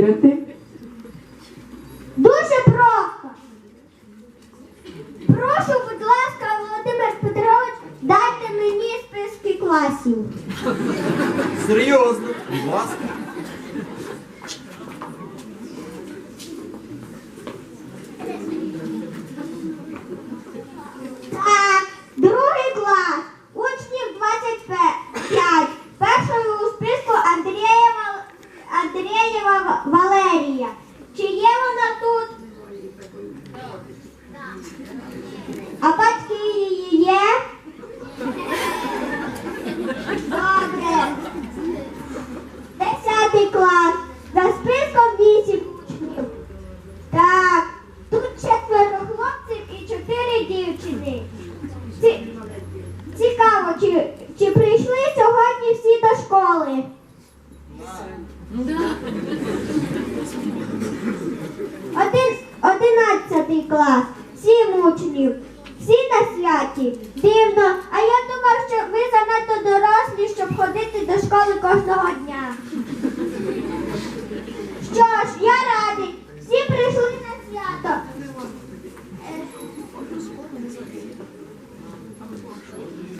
перевірити? Дуже просто. Прошу, будь ласка, Володимир Петрович, дайте мені списки класів. Серйозно, будь ласка. Андрієва Валерія. Чи є вона тут? А батьки її є? Добре. Десятий клас. За списком вісім учнів. Так, тут четверо хлопців і чотири дівчини. Ці... Цікаво, чи, клас, сім учнів, всі на святі. Дивно, а я думав, що ви занадто дорослі, щоб ходити до школи кожного дня. Що ж, я радий, всі прийшли на свято.